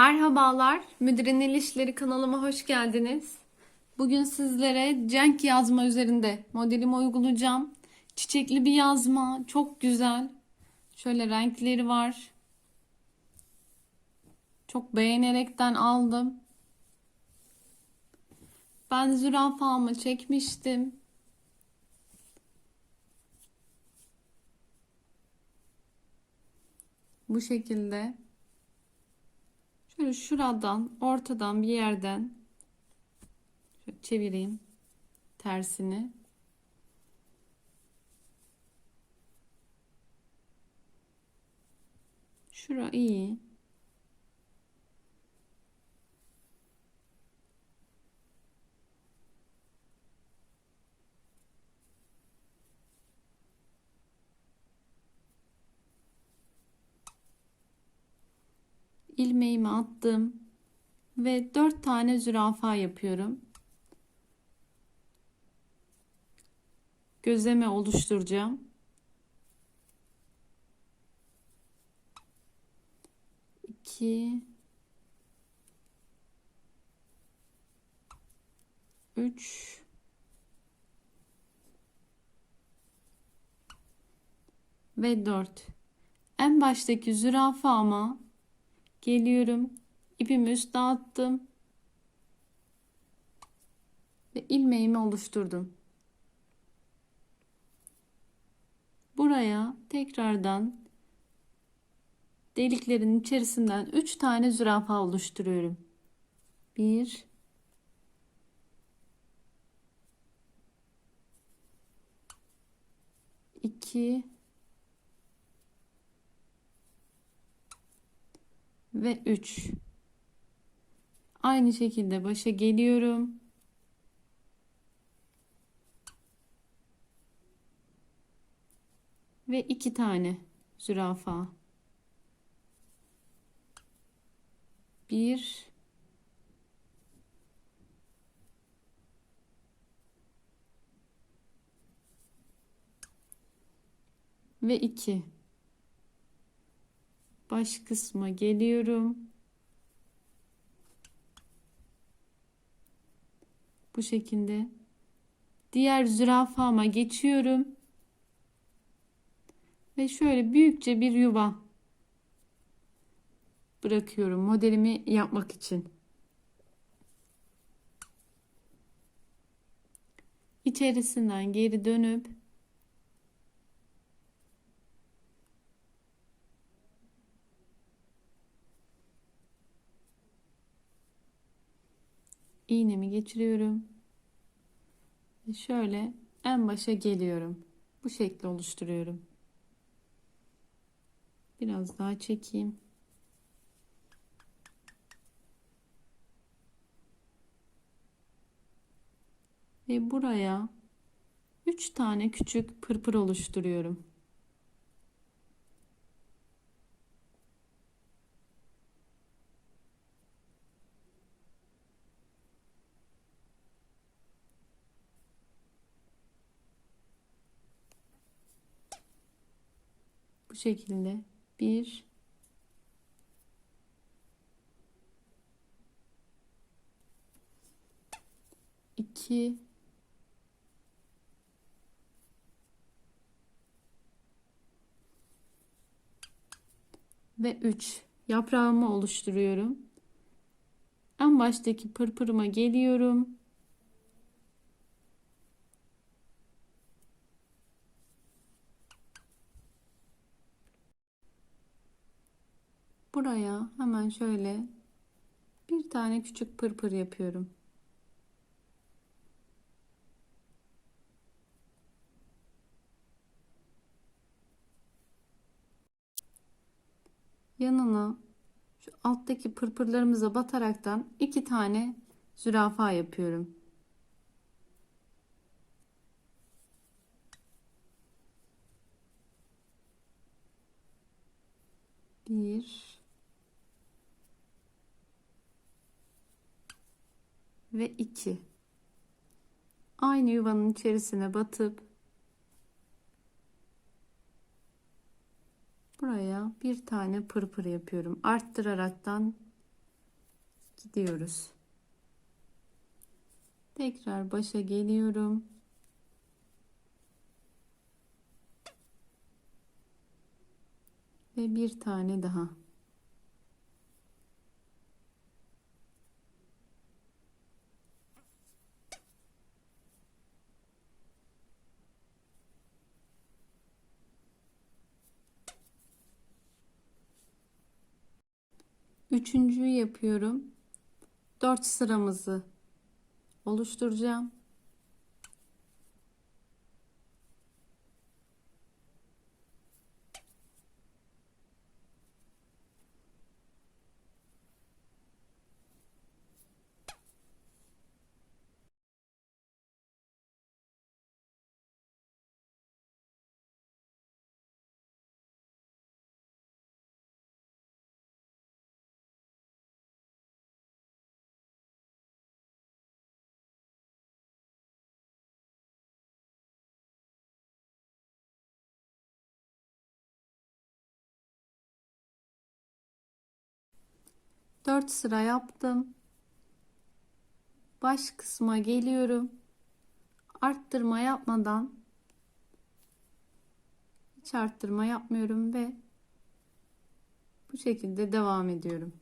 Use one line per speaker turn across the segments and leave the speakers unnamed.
Merhabalar, Müdürün El İşleri kanalıma hoş geldiniz. Bugün sizlere Cenk yazma üzerinde modelimi uygulayacağım. Çiçekli bir yazma, çok güzel. Şöyle renkleri var. Çok beğenerekten aldım. Ben zürafamı çekmiştim. Bu şekilde. Şöyle şuradan, ortadan bir yerden çevireyim tersini. Şura iyi. İlmeğimi attım ve 4 tane zürafa yapıyorum. Gözleme oluşturacağım. İki, üç, ve dört. En baştaki zürafama Geliyorum. İpimi üst dağıttım. Ve ilmeğimi oluşturdum. Buraya tekrardan deliklerin içerisinden 3 tane zürafa oluşturuyorum. 1 2 ve 3 aynı şekilde başa geliyorum. Ve iki tane zürafa. Bir. Ve iki baş kısma geliyorum. Bu şekilde. Diğer zürafama geçiyorum. Ve şöyle büyükçe bir yuva bırakıyorum modelimi yapmak için. İçerisinden geri dönüp iğnemi geçiriyorum. Şöyle en başa geliyorum. Bu şekli oluşturuyorum. Biraz daha çekeyim. Ve buraya 3 tane küçük pırpır oluşturuyorum. Şekilde bir iki ve üç yaprağımı oluşturuyorum. En baştaki pırpırıma geliyorum. Buraya hemen şöyle bir tane küçük pırpır yapıyorum. Yanına şu alttaki pırpırlarımıza bataraktan iki tane zürafa yapıyorum. Bir ve 2 aynı yuvanın içerisine batıp buraya bir tane pırpır yapıyorum arttıraraktan gidiyoruz. Tekrar başa geliyorum. Ve bir tane daha. Üçüncüyü yapıyorum. Dört sıramızı oluşturacağım. Dört sıra yaptım. Baş kısma geliyorum. Arttırma yapmadan hiç arttırma yapmıyorum ve bu şekilde devam ediyorum.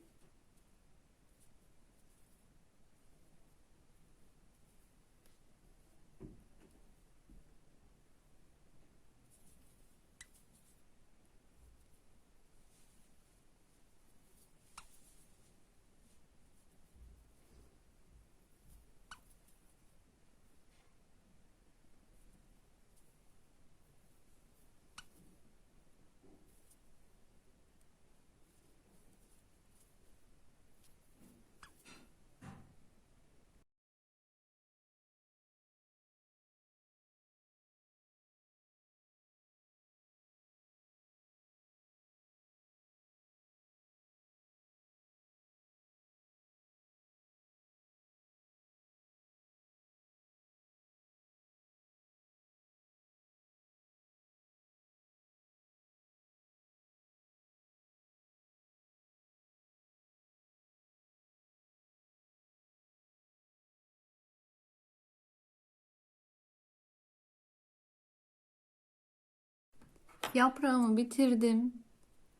Yaprağımı bitirdim.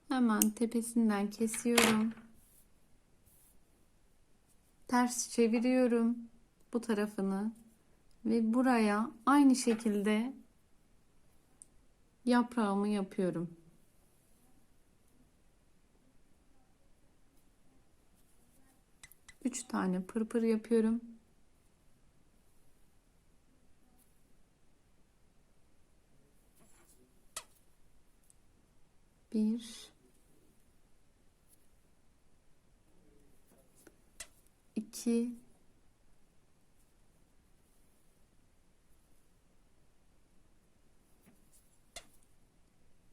Hemen tepesinden kesiyorum. Ters çeviriyorum bu tarafını ve buraya aynı şekilde yaprağımı yapıyorum. Üç tane pırpır yapıyorum. Bir, iki,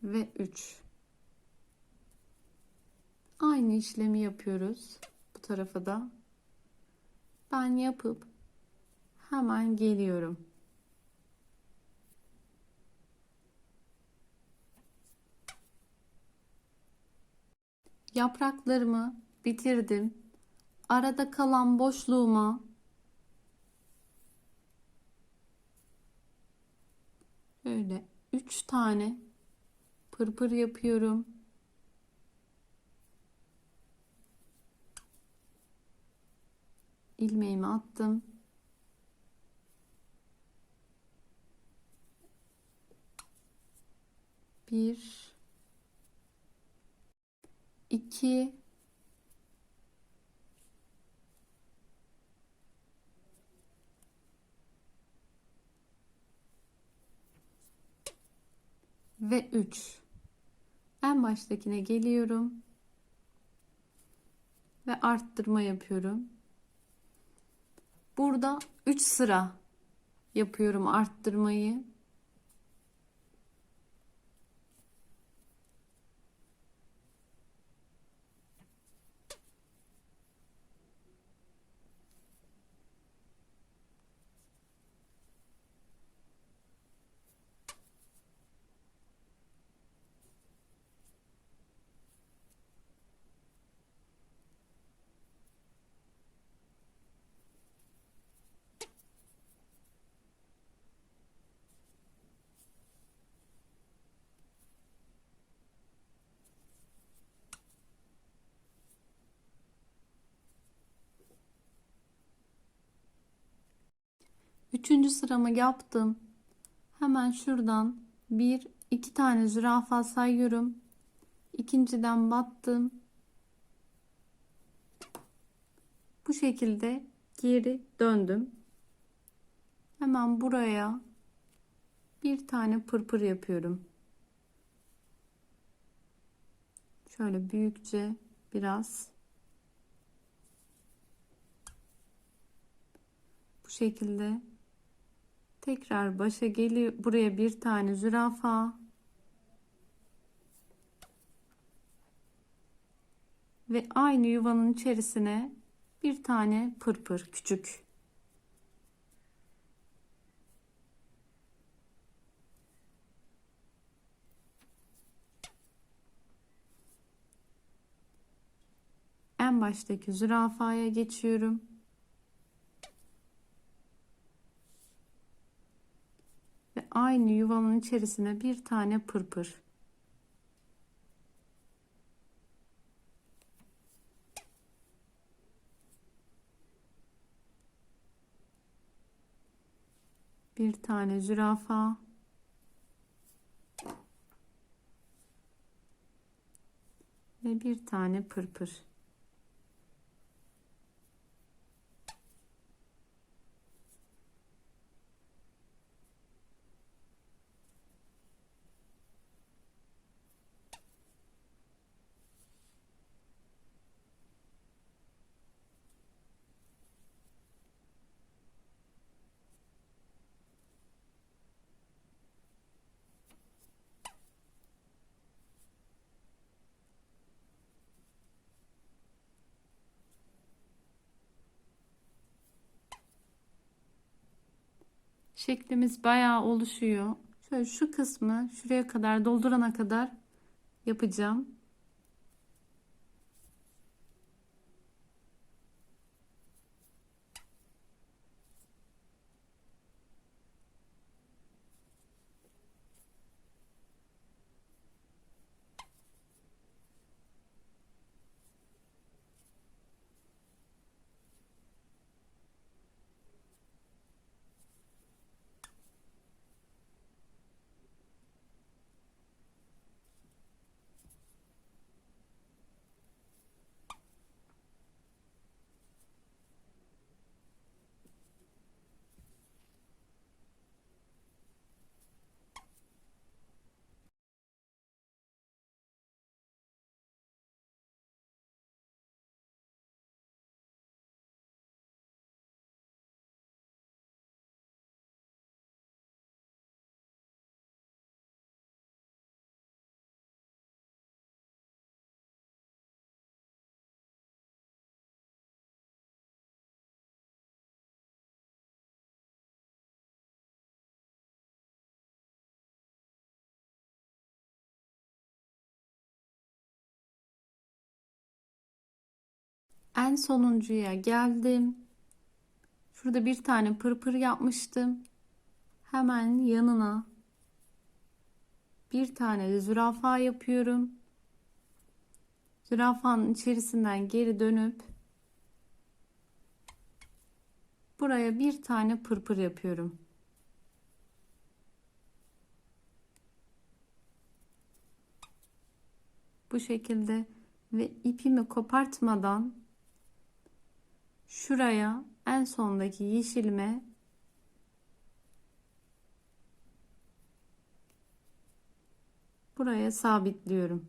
ve üç. Aynı işlemi yapıyoruz bu tarafa da. Ben yapıp hemen geliyorum. Yapraklarımı bitirdim. Arada kalan boşluğuma şöyle 3 tane pırpır yapıyorum. ilmeğimi attım. Bir, iki, ve üç. En baştakine geliyorum ve arttırma yapıyorum. Burada 3 sıra yapıyorum arttırmayı. Üçüncü sıramı yaptım. Hemen şuradan bir iki tane zürafa sayıyorum. İkinciden battım. Bu şekilde geri döndüm. Hemen buraya bir tane pırpır yapıyorum. Şöyle büyükçe biraz bu şekilde tekrar başa geliyor buraya bir tane zürafa ve aynı yuvanın içerisine bir tane pırpır küçük en baştaki zürafaya geçiyorum. Aynı yuvanın içerisine bir tane pırpır. Bir tane zürafa. Ve bir tane pırpır. Şeklimiz bayağı oluşuyor. Şöyle şu kısmı şuraya kadar doldurana kadar yapacağım. En sonuncuya geldim. Şurada bir tane pırpır yapmıştım. Hemen yanına bir tane de zürafa yapıyorum. Zürafanın içerisinden geri dönüp buraya bir tane pırpır yapıyorum. Bu şekilde ve ipimi kopartmadan şuraya en sondaki yeşilime buraya sabitliyorum.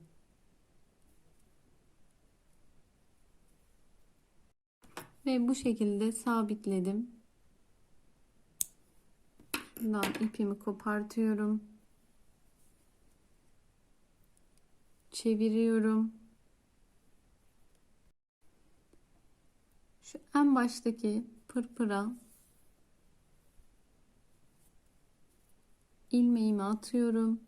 Ve bu şekilde sabitledim. Bundan ipimi kopartıyorum. Çeviriyorum. Şu en baştaki pırpıra ilmeğimi atıyorum.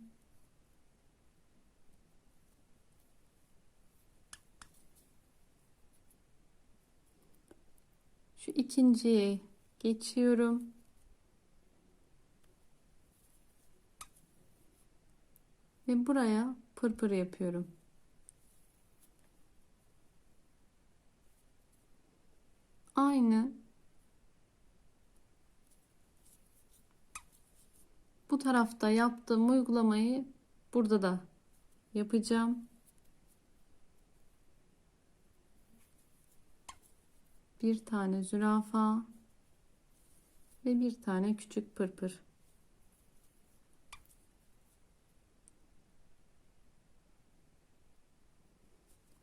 Şu ikinciye geçiyorum. Ve buraya pırpır yapıyorum. Aynı Bu tarafta yaptığım uygulamayı burada da yapacağım. Bir tane zürafa ve bir tane küçük pırpır.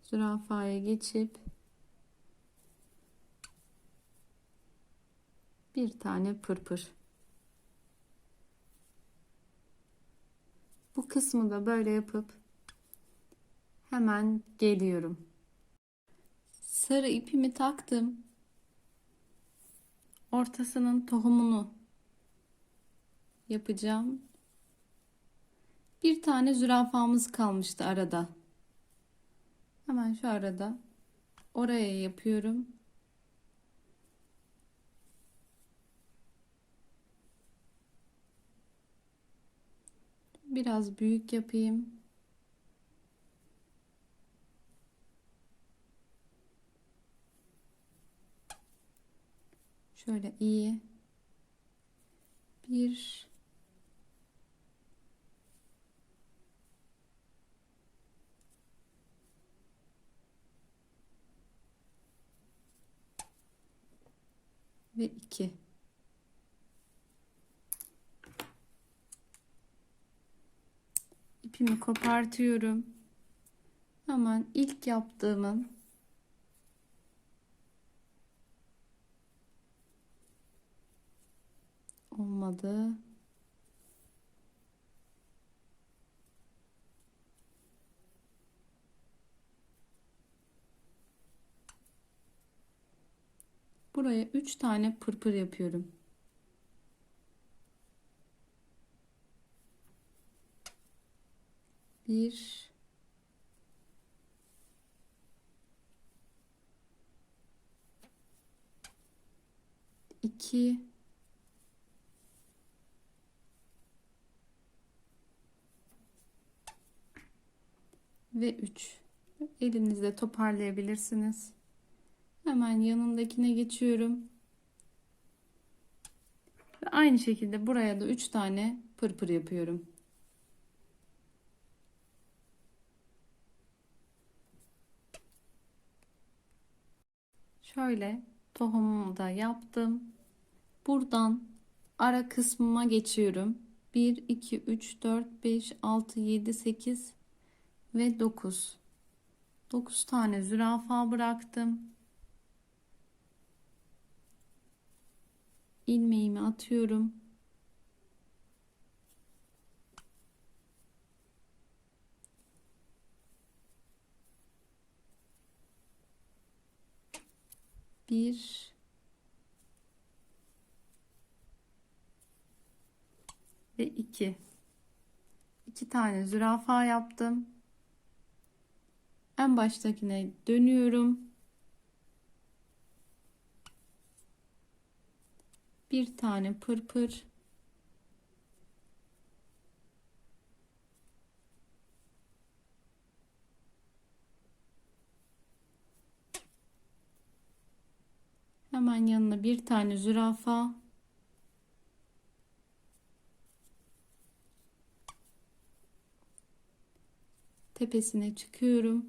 Zürafaya geçip bir tane pırpır. Bu kısmı da böyle yapıp hemen geliyorum. Sarı ipimi taktım. Ortasının tohumunu yapacağım. Bir tane zürafamız kalmıştı arada. Hemen şu arada oraya yapıyorum. Biraz büyük yapayım. Şöyle iyi. Bir ve iki. İpimi kopartıyorum. Hemen ilk yaptığımın olmadı. Buraya 3 tane pırpır yapıyorum. Bir iki ve 3. Elinizde toparlayabilirsiniz. Hemen yanındakine geçiyorum. Ve aynı şekilde buraya da 3 tane pırpır yapıyorum. Şöyle tohumumu da yaptım. Buradan ara kısmıma geçiyorum. 1, 2, 3, 4, 5, 6, 7, 8 ve 9. 9 tane zürafa bıraktım. ilmeğimi atıyorum. Bir ve iki. iki tane zürafa yaptım. En baştakine dönüyorum. bir tane pırpır hemen yanına bir tane zürafa. Tepesine çıkıyorum.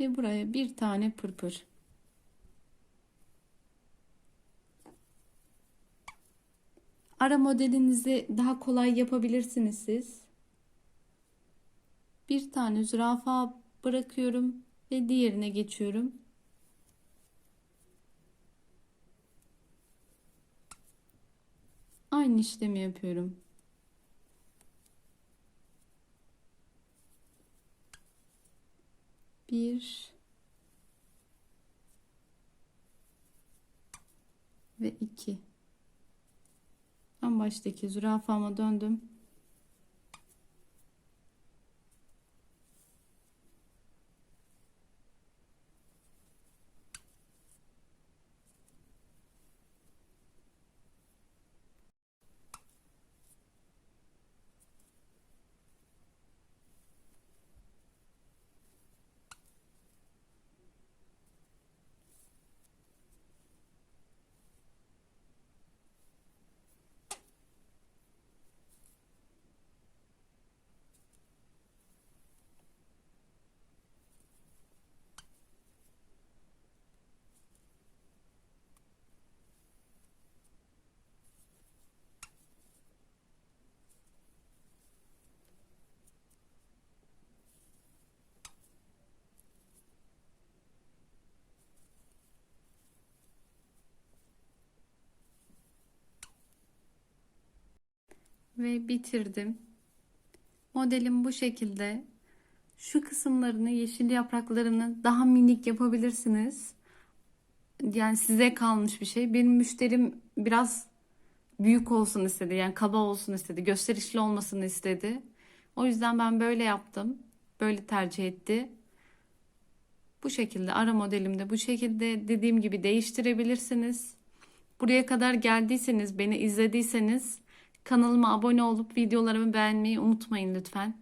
Ve buraya bir tane pırpır. Ara modelinizi daha kolay yapabilirsiniz siz. Bir tane zürafa bırakıyorum ve diğerine geçiyorum. Aynı işlemi yapıyorum. Bir ve iki. En baştaki zürafama döndüm. Ve bitirdim. Modelim bu şekilde. Şu kısımlarını, yeşil yapraklarını daha minik yapabilirsiniz. Yani size kalmış bir şey. Benim müşterim biraz büyük olsun istedi. Yani kaba olsun istedi. Gösterişli olmasını istedi. O yüzden ben böyle yaptım. Böyle tercih etti. Bu şekilde ara modelimde bu şekilde dediğim gibi değiştirebilirsiniz. Buraya kadar geldiyseniz, beni izlediyseniz kanalıma abone olup videolarımı beğenmeyi unutmayın lütfen.